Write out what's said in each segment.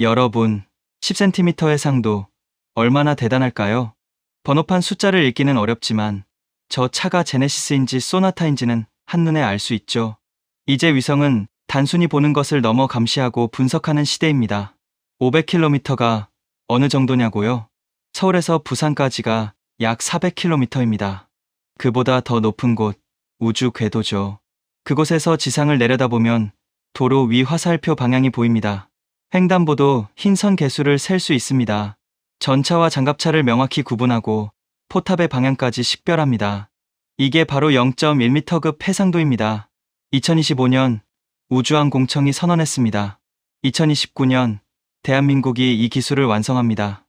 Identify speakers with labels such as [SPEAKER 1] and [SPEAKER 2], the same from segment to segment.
[SPEAKER 1] 여러분, 10cm 해상도 얼마나 대단할까요? 번호판 숫자를 읽기는 어렵지만 저 차가 제네시스인지 소나타인지는 한눈에 알 수 있죠. 이제 위성은 단순히 보는 것을 넘어 감시하고 분석하는 시대입니다. 500km가 어느 정도냐고요? 서울에서 부산까지가 약 400km입니다. 그보다 더 높은 곳, 우주 궤도죠. 그곳에서 지상을 내려다보면 도로 위 화살표 방향이 보입니다. 횡단보도 흰선 개수를 셀 수 있습니다. 전차와 장갑차를 명확히 구분하고 포탑의 방향까지 식별합니다. 이게 바로 0.1m급 해상도입니다. 2025년 우주항공청이 선언했습니다. 2029년 대한민국이 이 기술을 완성합니다.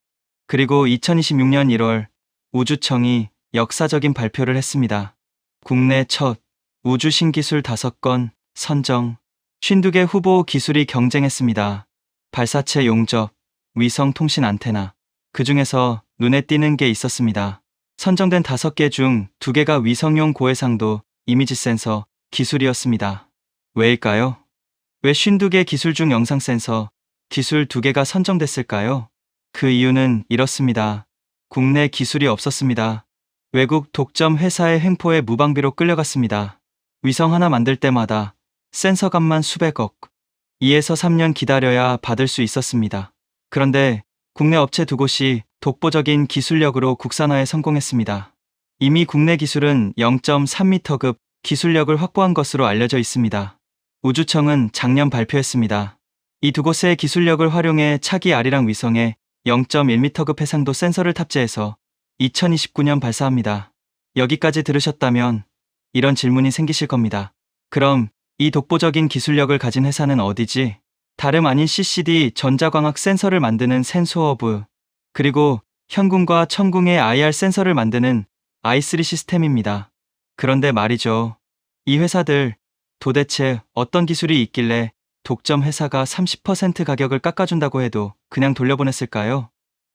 [SPEAKER 1] 그리고 2026년 1월 우주청이 역사적인 발표를 했습니다. 국내 첫 우주 신기술 5건 선정 52개 후보 기술이 경쟁했습니다. 발사체 용접, 위성 통신 안테나 그 중에서 눈에 띄는 게 있었습니다. 선정된 5개 중 2개가 위성용 고해상도 이미지 센서 기술이었습니다. 왜일까요? 왜 52개 기술 중 영상 센서 기술 2개가 선정됐을까요? 그 이유는 이렇습니다. 국내 기술이 없었습니다. 외국 독점 회사의 횡포에 무방비로 끌려갔습니다. 위성 하나 만들 때마다 센서 값만 수백억, 2에서 3년 기다려야 받을 수 있었습니다. 그런데 국내 업체 두 곳이 독보적인 기술력으로 국산화에 성공했습니다. 이미 국내 기술은 0.3m급 기술력을 확보한 것으로 알려져 있습니다. 우주청은 작년 발표했습니다. 이 두 곳의 기술력을 활용해 차기 아리랑 위성에 0.1m급 해상도 센서를 탑재해서 2029년 발사합니다. 여기까지 들으셨다면 이런 질문이 생기실 겁니다. 그럼 이 독보적인 기술력을 가진 회사는 어디지? 다름 아닌 CCD 전자광학 센서를 만드는 센소어브, 그리고 현궁과 천궁의 IR 센서를 만드는 i3 시스템입니다. 그런데 말이죠. 이 회사들 도대체 어떤 기술이 있길래 독점 회사가 30% 가격을 깎아준다고 해도 그냥 돌려보냈을까요?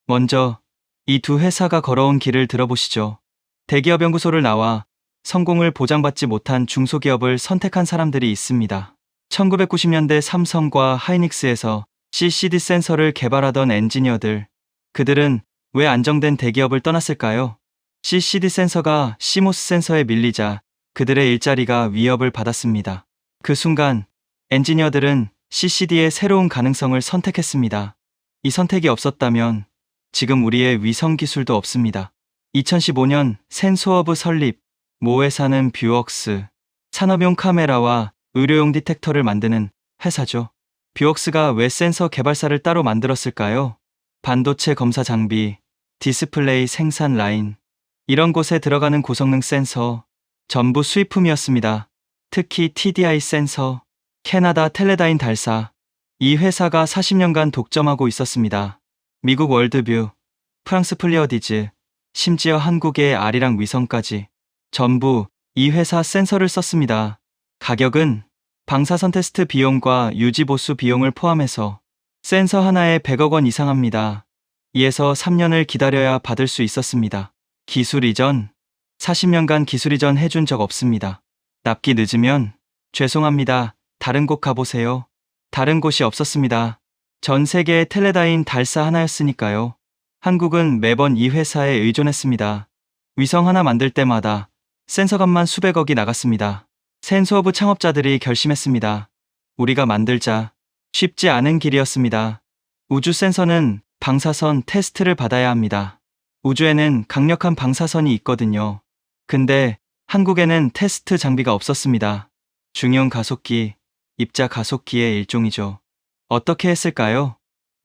[SPEAKER 1] 먼저 이 두 회사가 걸어온 길을 들어보시죠. 대기업 연구소를 나와 성공을 보장받지 못한 중소기업을 선택한 사람들이 있습니다. 1990년대 삼성과 하이닉스에서 CCD 센서를 개발하던 엔지니어들. 그들은 왜 안정된 대기업을 떠났을까요? CCD 센서가 시모스 센서에 밀리자 그들의 일자리가 위협을 받았습니다. 그 순간 엔지니어들은 CCD의 새로운 가능성을 선택했습니다. 이 선택이 없었다면 지금 우리의 위성 기술도 없습니다. 2015년 센소어브 설립, 모 회사는 뷰웍스, 산업용 카메라와 의료용 디텍터를 만드는 회사죠. 뷰웍스가 왜 센서 개발사를 따로 만들었을까요? 반도체 검사 장비, 디스플레이 생산 라인, 이런 곳에 들어가는 고성능 센서, 전부 수입품이었습니다. 특히 TDI 센서, 캐나다 텔레다인 달사, 이 회사가 40년간 독점하고 있었습니다. 미국 월드뷰, 프랑스 플리어디즈, 심지어 한국의 아리랑 위성까지 전부 이 회사 센서를 썼습니다. 가격은 방사선 테스트 비용과 유지 보수 비용을 포함해서 센서 하나에 100억 원 이상 합니다. 2에서 3년을 기다려야 받을 수 있었습니다. 기술 이전, 40년간 기술 이전 해준 적 없습니다. 납기 늦으면 죄송합니다. 다른 곳 가보세요. 다른 곳이 없었습니다. 전 세계의 텔레다인 달사 하나였으니까요. 한국은 매번 이 회사에 의존했습니다. 위성 하나 만들 때마다 센서값만 수백억이 나갔습니다. 센서브 창업자들이 결심했습니다. 우리가 만들자. 쉽지 않은 길이었습니다. 우주 센서는 방사선 테스트를 받아야 합니다. 우주에는 강력한 방사선이 있거든요. 근데 한국에는 테스트 장비가 없었습니다. 중형 가속기, 입자 가속기의 일종이죠. 어떻게 했을까요?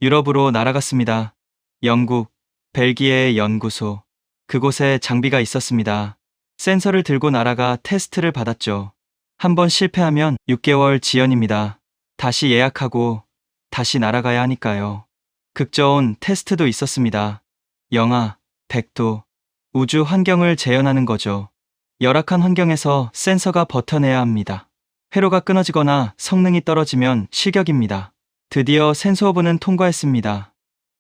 [SPEAKER 1] 유럽으로 날아갔습니다. 영국, 벨기에의 연구소. 그곳에 장비가 있었습니다. 센서를 들고 날아가 테스트를 받았죠. 한번 실패하면 6개월 지연입니다. 다시 예약하고 다시 날아가야 하니까요. 극저온 테스트도 있었습니다. 영하 100도 우주 환경을 재현하는 거죠. 열악한 환경에서 센서가 버텨내야 합니다. 회로가 끊어지거나 성능이 떨어지면 실격입니다. 드디어 센서오브는 통과했습니다.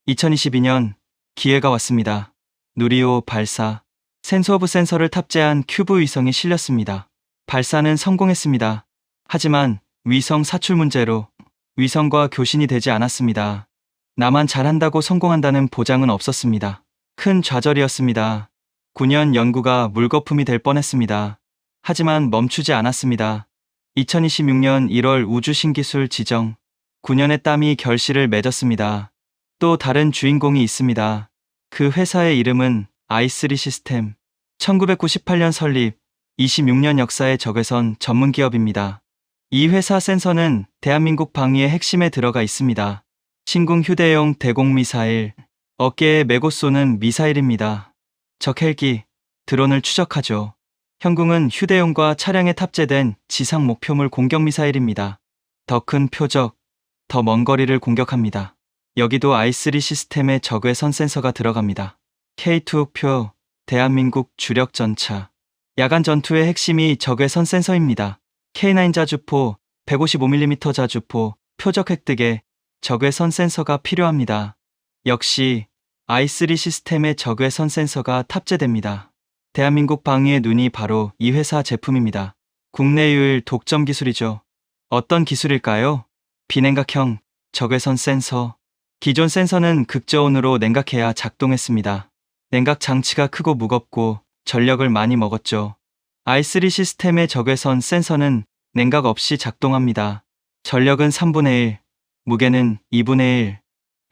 [SPEAKER 1] 2022년 기회가 왔습니다. 누리호 발사. 센서 오브 센서를 탑재한 큐브 위성이 실렸습니다. 발사는 성공했습니다. 하지만 위성 사출 문제로 위성과 교신이 되지 않았습니다. 나만 잘한다고 성공한다는 보장은 없었습니다. 큰 좌절이었습니다. 9년 연구가 물거품이 될 뻔했습니다. 하지만 멈추지 않았습니다. 2026년 1월 우주 신기술 지정. 9년의 땀이 결실을 맺었습니다. 또 다른 주인공이 있습니다. 그 회사의 이름은 i3 시스템. 1998년 설립, 26년 역사의 적외선 전문 기업입니다. 이 회사 센서는 대한민국 방위의 핵심에 들어가 있습니다. 신궁 휴대용 대공 미사일, 어깨에 메고 쏘는 미사일입니다. 적 헬기, 드론을 추적하죠. 현궁은 휴대용과 차량에 탑재된 지상 목표물 공격 미사일입니다. 더 큰 표적, 더 먼 거리를 공격합니다. 여기도 i3 시스템의 적외선 센서가 들어갑니다. K2 표, 대한민국 주력 전차. 야간 전투의 핵심이 적외 선 센서입니다. K9 자주포, 155mm 자주포, 표적 획득에 적외 선 센서가 필요합니다. 역시 i3 시스템의 적외 선 센서가 탑재됩니다. 대한민국 방위의 눈이 바로 이 회사 제품입니다. 국내 유일 독점 기술이죠. 어떤 기술일까요? 비냉각형 적외선 센서. 기존 센서는 극저온으로 냉각해야 작동했습니다. 냉각 장치가 크고 무겁고 전력을 많이 먹었죠. i3 시스템의 적외선 센서는 냉각 없이 작동합니다. 전력은 3분의 1, 무게는 2분의 1.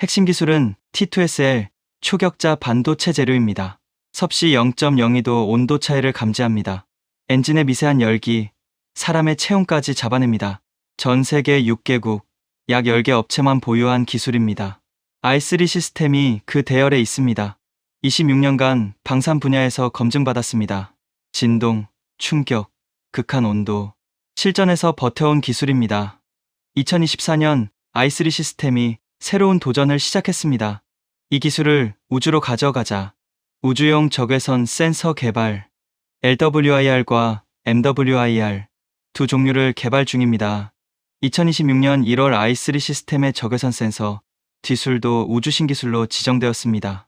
[SPEAKER 1] 핵심 기술은 T2SL 초격자 반도체 재료입니다. 섭씨 0.02도 온도 차이를 감지합니다. 엔진의 미세한 열기, 사람의 체온까지 잡아냅니다. 전 세계 6개국, 약 10개 업체만 보유한 기술입니다. i3 시스템이 그 대열에 있습니다. 26년간 방산 분야에서 검증받았습니다. 진동, 충격, 극한 온도, 실전에서 버텨온 기술입니다. 2024년 i3 시스템이 새로운 도전을 시작했습니다. 이 기술을 우주로 가져가자. 우주용 적외선 센서 개발, LWIR과 MWIR 두 종류를 개발 중입니다. 2026년 1월 i3 시스템의 적외선 센서, 기술도 우주 신 기술로 지정되었습니다.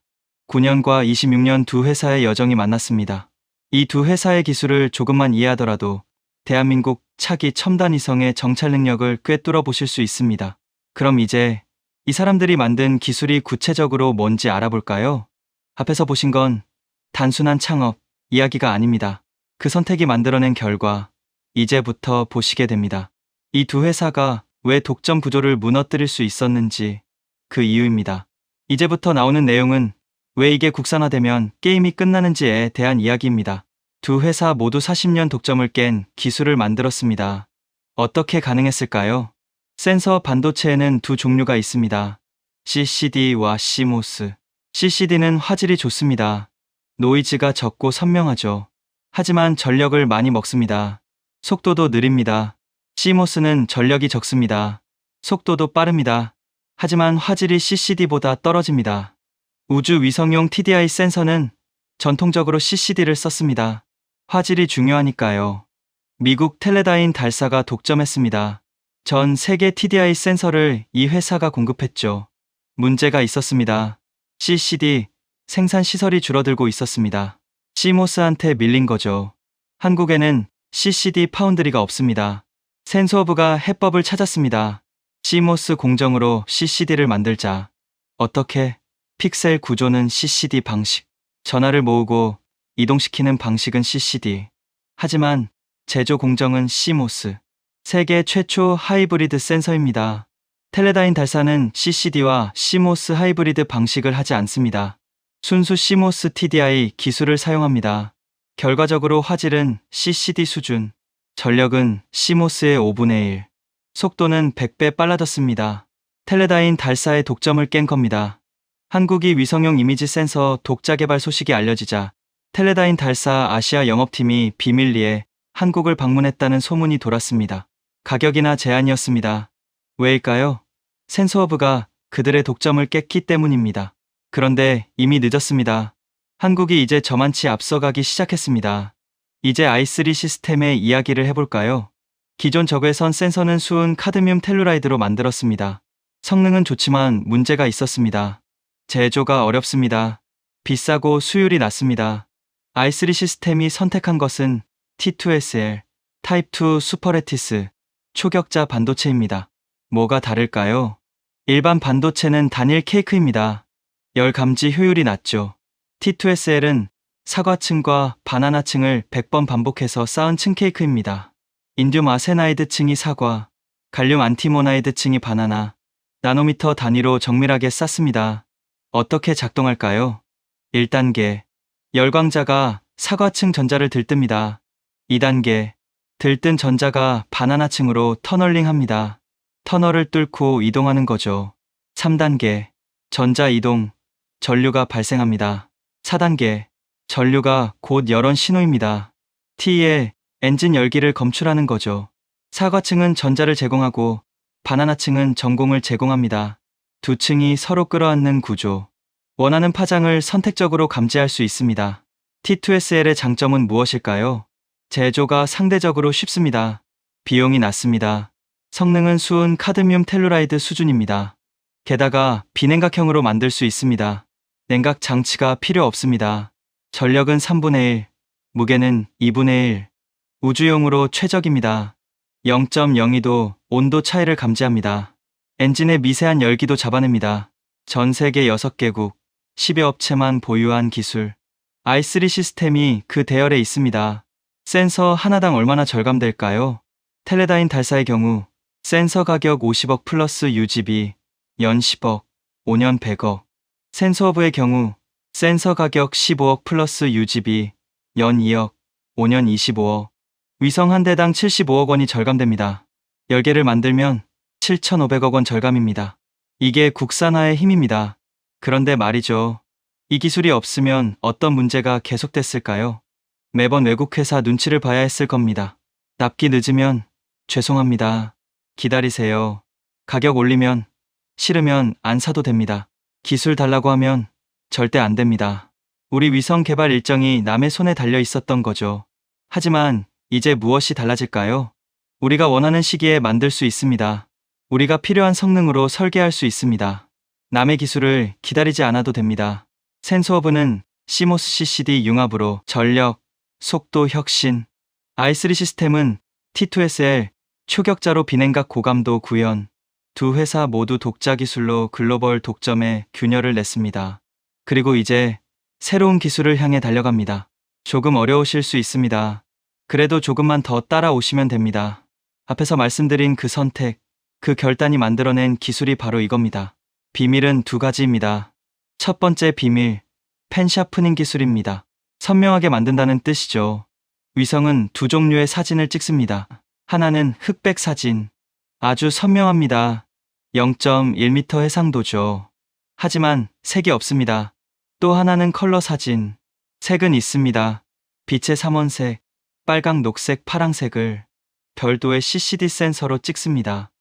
[SPEAKER 1] 9년과 26년 두 회사의 여정이 만났습니다. 이 두 회사의 기술을 조금만 이해하더라도 대한민국 차기 첨단 위성의 정찰 능력을 꿰뚫어 보실 수 있습니다. 그럼 이제 이 사람들이 만든 기술이 구체적으로 뭔지 알아볼까요? 앞에서 보신 건 단순한 창업, 이야기가 아닙니다. 그 선택이 만들어낸 결과, 이제부터 보시게 됩니다. 이 두 회사가 왜 독점 구조를 무너뜨릴 수 있었는지 그 이유입니다. 이제부터 나오는 내용은 왜 이게 국산화되면 게임이 끝나는지에 대한 이야기입니다. 두 회사 모두 40년 독점을 깬 기술을 만들었습니다. 어떻게 가능했을까요? 센서 반도체에는 두 종류가 있습니다. CCD와 CMOS. CCD는 화질이 좋습니다. 노이즈가 적고 선명하죠. 하지만 전력을 많이 먹습니다. 속도도 느립니다. CMOS는 전력이 적습니다. 속도도 빠릅니다. 하지만 화질이 CCD보다 떨어집니다. 우주 위성용 TDI 센서는 전통적으로 CCD를 썼습니다. 화질이 중요하니까요. 미국 텔레다인 달사가 독점했습니다. 전 세계 TDI 센서를 이 회사가 공급했죠. 문제가 있었습니다. CCD 생산 시설이 줄어들고 있었습니다. 시모스한테 밀린 거죠. 한국에는 CCD 파운드리가 없습니다. 센서부가 해법을 찾았습니다. 시모스 공정으로 CCD를 만들자. 어떻게? 픽셀 구조는 CCD 방식. 전화를 모으고 이동시키는 방식은 CCD. 하지만 제조 공정은 시모스. 세계 최초 하이브리드 센서입니다. 텔레다인 달사는 CCD와 시모스 하이브리드 방식을 하지 않습니다. 순수 시모스 TDI 기술을 사용합니다. 결과적으로 화질은 CCD 수준, 전력은 시모스의 5분의 1, 속도는 100배 빨라졌습니다. 텔레다인 달사의 독점을 깬 겁니다. 한국이 위성용 이미지 센서 독자 개발 소식이 알려지자 텔레다인 달사 아시아 영업팀이 비밀리에 한국을 방문했다는 소문이 돌았습니다. 가격이나 제한이었습니다. 왜일까요? 센서허브가 그들의 독점을 깼기 때문입니다. 그런데 이미 늦었습니다. 한국이 이제 저만치 앞서가기 시작했습니다. 이제 i3 시스템의 이야기를 해볼까요? 기존 적외선 센서는 수은 카드뮴 텔루라이드로 만들었습니다. 성능은 좋지만 문제가 있었습니다. 제조가 어렵습니다. 비싸고 수율이 낮습니다. i3 시스템이 선택한 것은 T2SL, 타입2 슈퍼레티스, 초격자 반도체입니다. 뭐가 다를까요? 일반 반도체는 단일 케이크입니다. 열 감지 효율이 낮죠. T2SL은 사과층과 바나나층을 100번 반복해서 쌓은 층 케이크입니다. 인듐 아세나이드 층이 사과, 갈륨 안티모나이드 층이 바나나, 나노미터 단위로 정밀하게 쌓습니다. 어떻게 작동할까요? 1단계. 열광자가 사과층 전자를 들뜹니다. 2단계. 들뜬 전자가 바나나층으로 터널링 합니다. 터널을 뚫고 이동하는 거죠. 3단계. 전자 이동, 전류가 발생합니다. 4단계. 전류가 곧 열원 신호입니다. T에 엔진 열기를 검출하는 거죠. 사과층은 전자를 제공하고 바나나층은 전공을 제공합니다. 두 층이 서로 끌어안는 구조. 원하는 파장을 선택적으로 감지할 수 있습니다. T2SL의 장점은 무엇일까요? 제조가 상대적으로 쉽습니다. 비용이 낮습니다. 성능은 수은 카드뮴 텔루라이드 수준입니다. 게다가 비냉각형으로 만들 수 있습니다. 냉각 장치가 필요 없습니다. 전력은 3분의 1, 무게는 2분의 1. 우주용으로 최적입니다. 0.02도 온도 차이를 감지합니다. 엔진의 미세한 열기도 잡아냅니다. 전 세계 6개국, 10여 업체만 보유한 기술. i3 시스템이 그 대열에 있습니다. 센서 하나당 얼마나 절감될까요? 텔레다인 달사의 경우 센서 가격 50억 플러스 UGB, 연 10억, 5년 100억. 센서업의 경우 센서 가격 15억 플러스 UGB, 연 2억, 5년 25억. 위성 한 대당 75억 원이 절감됩니다. 10개를 만들면 7,500억 원 절감입니다. 이게 국산화의 힘입니다. 그런데 말이죠. 이 기술이 없으면 어떤 문제가 계속됐을까요? 매번 외국 회사 눈치를 봐야 했을 겁니다. 납기 늦으면 죄송합니다. 기다리세요. 가격 올리면 싫으면 안 사도 됩니다. 기술 달라고 하면 절대 안 됩니다. 우리 위성 개발 일정이 남의 손에 달려 있었던 거죠. 하지만 이제 무엇이 달라질까요? 우리가 원하는 시기에 만들 수 있습니다. 우리가 필요한 성능으로 설계할 수 있습니다. 남의 기술을 기다리지 않아도 됩니다. 센서허브는 시모스 CCD 융합으로 전력, 속도 혁신, i3 시스템은 T2SL 초격자로 비냉각 고감도 구현, 두 회사 모두 독자 기술로 글로벌 독점에 균열을 냈습니다. 그리고 이제 새로운 기술을 향해 달려갑니다. 조금 어려우실 수 있습니다. 그래도 조금만 더 따라오시면 됩니다. 앞에서 말씀드린 그 선택, 그 결단이 만들어낸 기술이 바로 이겁니다. 비밀은 두 가지입니다. 첫 번째 비밀, 펜 샤프닝 기술입니다. 선명하게 만든다는 뜻이죠. 위성은 두 종류의 사진을 찍습니다. 하나는 흑백 사진. 아주 선명합니다. 0.1m 해상도죠. 하지만 색이 없습니다. 또 하나는 컬러 사진. 색은 있습니다. 빛의 삼원색, 빨강, 녹색, 파랑색을 별도의 CCD 센서로 찍습니다.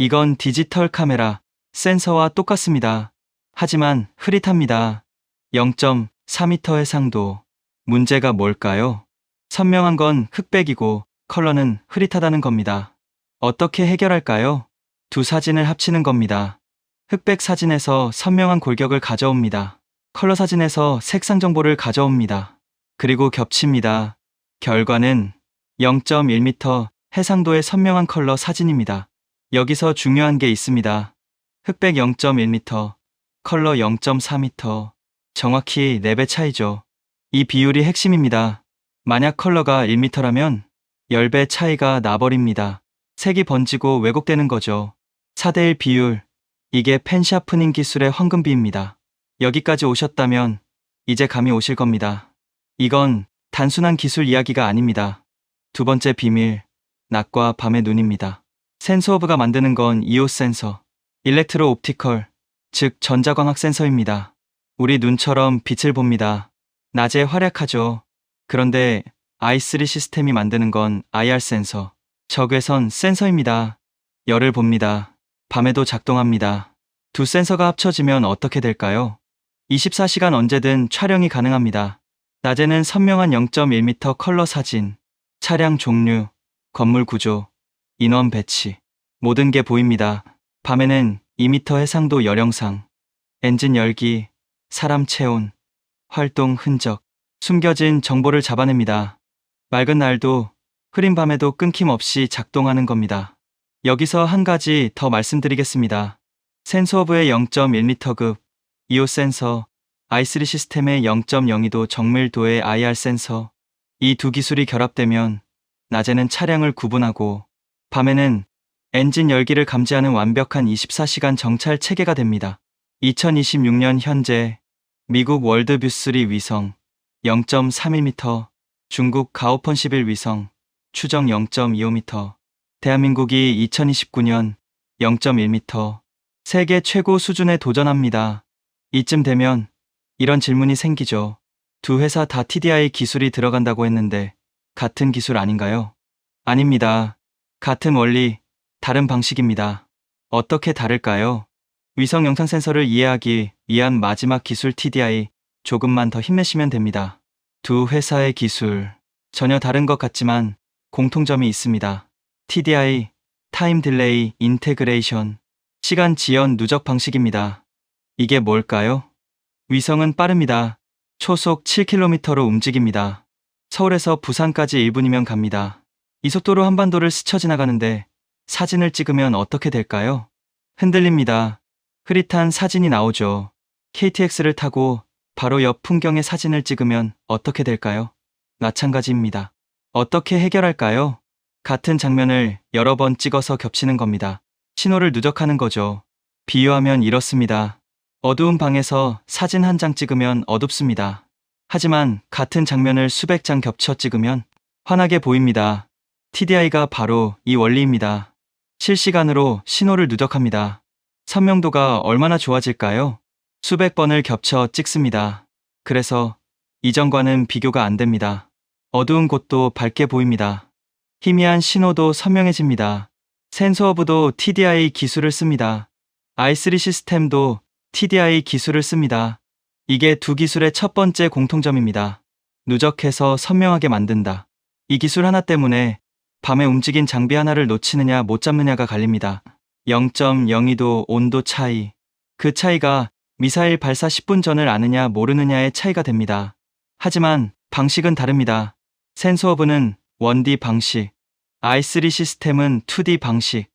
[SPEAKER 1] 이건 디지털 카메라, 센서와 똑같습니다. 하지만 흐릿합니다. 0.4m 해상도. 문제가 뭘까요? 선명한 건 흑백이고 컬러는 흐릿하다는 겁니다. 어떻게 해결할까요? 두 사진을 합치는 겁니다. 흑백 사진에서 선명한 골격을 가져옵니다. 컬러 사진에서 색상 정보를 가져옵니다. 그리고 겹칩니다. 결과는 0.1m 해상도의 선명한 컬러 사진입니다. 여기서 중요한 게 있습니다. 흑백 0.1m, 컬러 0.4m. 정확히 4배 차이죠. 이 비율이 핵심입니다. 만약 컬러가 1m라면 10배 차이가 나버립니다. 색이 번지고 왜곡되는 거죠. 4대1 비율. 이게 펜 샤프닝 기술의 황금비입니다. 여기까지 오셨다면 이제 감이 오실 겁니다. 이건 단순한 기술 이야기가 아닙니다. 두 번째 비밀, 낮과 밤의 눈입니다. 센서오브가 만드는 건 이오 센서, 일렉트로 옵티컬, 즉 전자광학 센서입니다. 우리 눈처럼 빛을 봅니다. 낮에 활약하죠. 그런데 i3 시스템이 만드는 건 IR 센서, 적외선 센서입니다. 열을 봅니다. 밤에도 작동합니다. 두 센서가 합쳐지면 어떻게 될까요? 24시간 언제든 촬영이 가능합니다. 낮에는 선명한 0.1m 컬러 사진, 차량 종류, 건물 구조, 인원 배치, 모든 게 보입니다. 밤에는 2m 해상도 열영상, 엔진 열기, 사람 체온, 활동 흔적, 숨겨진 정보를 잡아냅니다. 맑은 날도 흐린 밤에도 끊김없이 작동하는 겁니다. 여기서 한 가지 더 말씀드리겠습니다. 센서허브의 0.1m급, 이오 센서, i3 시스템의 0.02도 정밀도의 IR 센서. 이 두 기술이 결합되면 낮에는 차량을 구분하고 밤에는 엔진 열기를 감지하는 완벽한 24시간 정찰 체계가 됩니다. 2026년 현재 미국 월드뷰3 위성 0.31m, 중국 가오펀 11 위성 추정 0.25m, 대한민국이 2029년 0.1m, 세계 최고 수준에 도전합니다. 이쯤 되면 이런 질문이 생기죠. 두 회사 다 TDI 기술이 들어간다고 했는데 같은 기술 아닌가요? 아닙니다. 같은 원리, 다른 방식입니다. 어떻게 다를까요? 위성 영상 센서를 이해하기 위한 마지막 기술 TDI 조금만 더 힘내시면 됩니다. 두 회사의 기술 전혀 다른 것 같지만 공통점이 있습니다. TDI 타임 딜레이 인테그레이션 시간 지연 누적 방식입니다. 이게 뭘까요? 위성은 빠릅니다. 초속 7km로 움직입니다. 서울에서 부산까지 1분이면 갑니다. 이 속도로 한반도를 스쳐 지나가는데 사진을 찍으면 어떻게 될까요? 흔들립니다. 흐릿한 사진이 나오죠. KTX를 타고 바로 옆 풍경의 사진을 찍으면 어떻게 될까요? 마찬가지입니다. 어떻게 해결할까요? 같은 장면을 여러 번 찍어서 겹치는 겁니다. 신호를 누적하는 거죠. 비유하면 이렇습니다. 어두운 방에서 사진 한 장 찍으면 어둡습니다. 하지만 같은 장면을 수백 장 겹쳐 찍으면 환하게 보입니다. TDI가 바로 이 원리입니다. 실시간으로 신호를 누적합니다. 선명도가 얼마나 좋아질까요? 수백 번을 겹쳐 찍습니다. 그래서 이전과는 비교가 안 됩니다. 어두운 곳도 밝게 보입니다. 희미한 신호도 선명해집니다. 센서허브도 TDI 기술을 씁니다. i3 시스템도 TDI 기술을 씁니다. 이게 두 기술의 첫 번째 공통점입니다. 누적해서 선명하게 만든다. 이 기술 하나 때문에 밤에 움직인 장비 하나를 놓치느냐 못 잡느냐가 갈립니다. 0.02도 온도 차이. 그 차이가 미사일 발사 10분 전을 아느냐 모르느냐의 차이가 됩니다. 하지만 방식은 다릅니다. 센서허브는 1D 방식, i3 시스템은 2D 방식.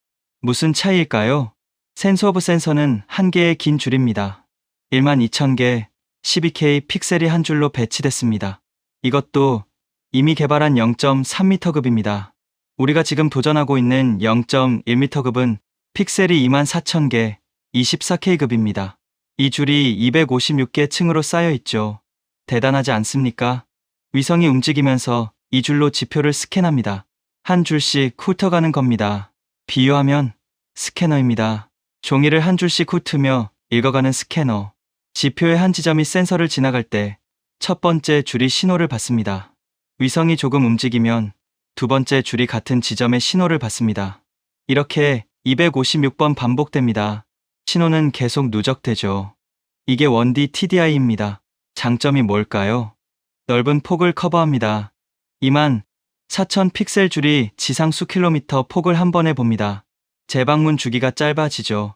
[SPEAKER 1] 무슨 차이일까요? 센서허브 센서는 한 개의 긴 줄입니다. 1만 2천 개 12K 픽셀이 한 줄로 배치됐습니다. 이것도 이미 개발한 0.3m급입니다. 우리가 지금 도전하고 있는 0.1m급은 픽셀이 2만 4천 개 24K급입니다. 이 줄이 256개 층으로 쌓여 있죠. 대단하지 않습니까? 위성이 움직이면서 이 줄로 지표를 스캔합니다. 한 줄씩 훑어가는 겁니다. 비유하면 스캐너입니다. 종이를 한 줄씩 훑으며 읽어가는 스캐너. 지표의 한 지점이 센서를 지나갈 때 첫 번째 줄이 신호를 받습니다. 위성이 조금 움직이면 두 번째 줄이 같은 지점의 신호를 받습니다. 이렇게 256번 반복됩니다. 신호는 계속 누적되죠. 이게 1D TDI입니다. 장점이 뭘까요? 넓은 폭을 커버합니다. 2만 4천 픽셀 줄이 지상 수킬로미터 폭을 한 번에 봅니다. 재방문 주기가 짧아지죠.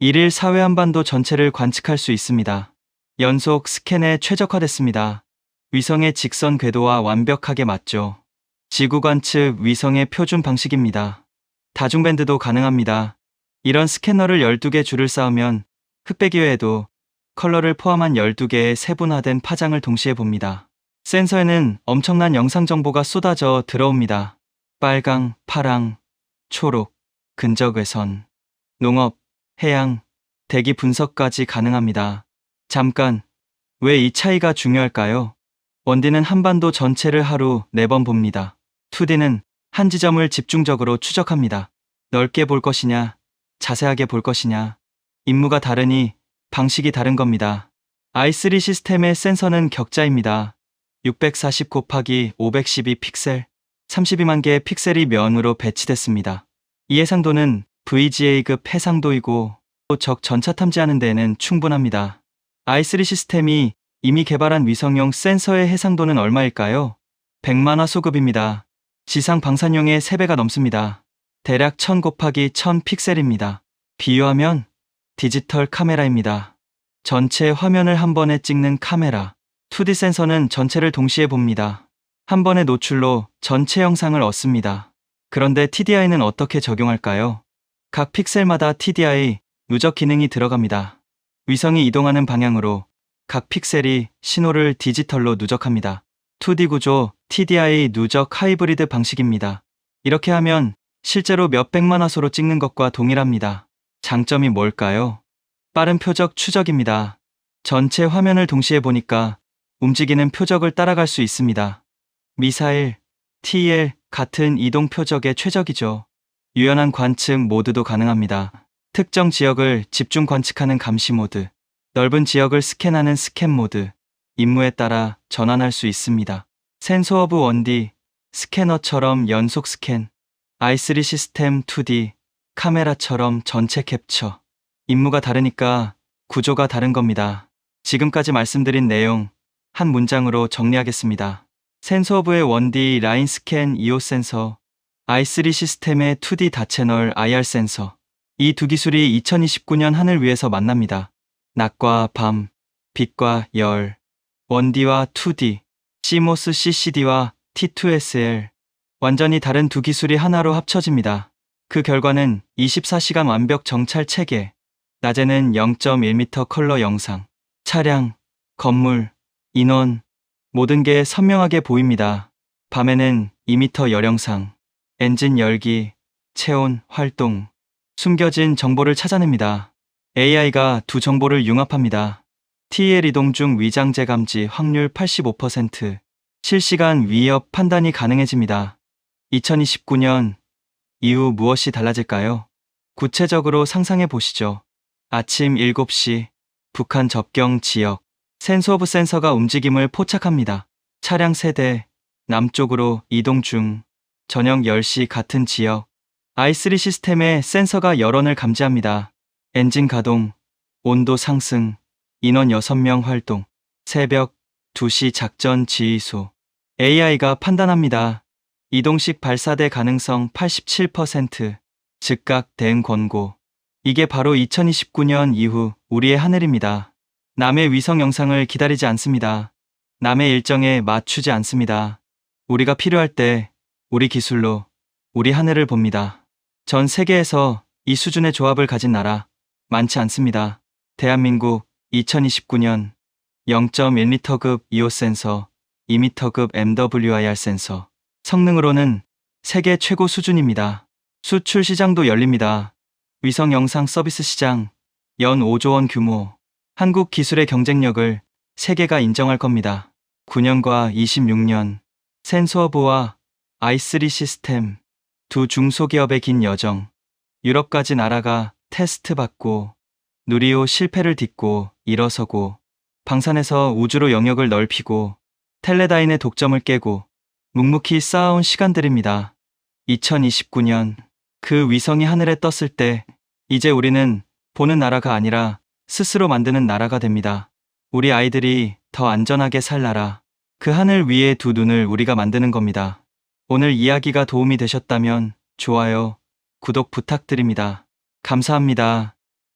[SPEAKER 1] 1일 사회 한반도 전체를 관측할 수 있습니다. 연속 스캔에 최적화됐습니다. 위성의 직선 궤도와 완벽하게 맞죠. 지구 관측 위성의 표준 방식입니다. 다중밴드도 가능합니다. 이런 스캐너를 12개 줄을 쌓으면 흑백 이외에도 컬러를 포함한 12개의 세분화된 파장을 동시에 봅니다. 센서에는 엄청난 영상 정보가 쏟아져 들어옵니다. 빨강, 파랑, 초록, 근적외선, 농업, 해양, 대기 분석까지 가능합니다. 잠깐, 왜 이 차이가 중요할까요? 원디는 한반도 전체를 하루 4번 봅니다. 2D는 한 지점을 집중적으로 추적합니다. 넓게 볼 것이냐, 자세하게 볼 것이냐. 임무가 다르니 방식이 다른 겁니다. i3 시스템의 센서는 격자입니다. 640 곱하기 512 픽셀, 32만 개의 픽셀이 면으로 배치됐습니다. 이 해상도는 VGA급 해상도이고 적 전차 탐지하는 데에는 충분합니다. i3 시스템이 이미 개발한 위성용 센서의 해상도는 얼마일까요? 100만 화 소급입니다. 지상 방산용의 3배가 넘습니다. 대략 1000 곱하기 1000 픽셀입니다. 비유하면 디지털 카메라입니다. 전체 화면을 한 번에 찍는 카메라. 2D 센서는 전체를 동시에 봅니다. 한 번의 노출로 전체 영상을 얻습니다. 그런데 TDI는 어떻게 적용할까요? 각 픽셀마다 TDI 누적 기능이 들어갑니다. 위성이 이동하는 방향으로 각 픽셀이 신호를 디지털로 누적합니다. 2D 구조 TDI 누적 하이브리드 방식입니다. 이렇게 하면 실제로 몇백만 화소로 찍는 것과 동일합니다. 장점이 뭘까요? 빠른 표적 추적입니다. 전체 화면을 동시에 보니까 움직이는 표적을 따라갈 수 있습니다. 미사일, TL 같은 이동 표적에 최적이죠. 유연한 관측 모드도 가능합니다. 특정 지역을 집중 관측하는 감시 모드, 넓은 지역을 스캔하는 스캔 모드, 임무에 따라 전환할 수 있습니다. 센서 오브 1D, 스캐너처럼 연속 스캔, i3 시스템 2D, 카메라처럼 전체 캡처. 임무가 다르니까 구조가 다른 겁니다. 지금까지 말씀드린 내용 한 문장으로 정리하겠습니다. 센서 오브의 1D 라인 스캔 EO 센서, i3 시스템의 2D 다채널 IR 센서. 이 두 기술이 2029년 하늘 위에서 만납니다. 낮과 밤, 빛과 열, 1D와 2D, CMOS CCD와 T2SL. 완전히 다른 두 기술이 하나로 합쳐집니다. 그 결과는 24시간 완벽 정찰 체계, 낮에는 0.1m 컬러 영상, 차량, 건물, 인원, 모든 게 선명하게 보입니다. 밤에는 2m 열영상, 엔진 열기, 체온, 활동, 숨겨진 정보를 찾아냅니다. AI가 두 정보를 융합합니다. TL 이동 중 위장제 감지 확률 85%, 실시간 위협 판단이 가능해집니다. 2029년 이후 무엇이 달라질까요? 구체적으로 상상해 보시죠. 아침 7시, 북한 접경 지역, 센서 오브 센서가 움직임을 포착합니다. 차량 세대, 남쪽으로 이동 중, 저녁 10시 같은 지역, i3 시스템의 센서가 열원을 감지합니다. 엔진 가동, 온도 상승, 인원 6명 활동, 새벽 2시 작전 지휘소, AI가 판단합니다. 이동식 발사대 가능성 87%, 즉각 대응 권고. 이게 바로 2029년 이후 우리의 하늘입니다. 남의 위성 영상을 기다리지 않습니다. 남의 일정에 맞추지 않습니다. 우리가 필요할 때 우리 기술로 우리 하늘을 봅니다. 전 세계에서 이 수준의 조합을 가진 나라 많지 않습니다. 대한민국 2029년 0.1m급 이오 센서, 2m급 MWIR 센서, 성능으로는 세계 최고 수준입니다. 수출 시장도 열립니다. 위성 영상 서비스 시장 연 5조 원 규모. 한국 기술의 경쟁력을 세계가 인정할 겁니다. 9년과 26년 센서버와 i3 시스템 두 중소기업의 긴 여정. 유럽까지 나라가 테스트 받고 누리호 실패를 딛고 일어서고 방산에서 우주로 영역을 넓히고 텔레다인의 독점을 깨고 묵묵히 쌓아온 시간들입니다. 2029년 그 위성이 하늘에 떴을 때 이제 우리는 보는 나라가 아니라 스스로 만드는 나라가 됩니다. 우리 아이들이 더 안전하게 살 나라. 그 하늘 위에 두 눈을 우리가 만드는 겁니다. 오늘 이야기가 도움이 되셨다면 좋아요, 구독 부탁드립니다. 감사합니다.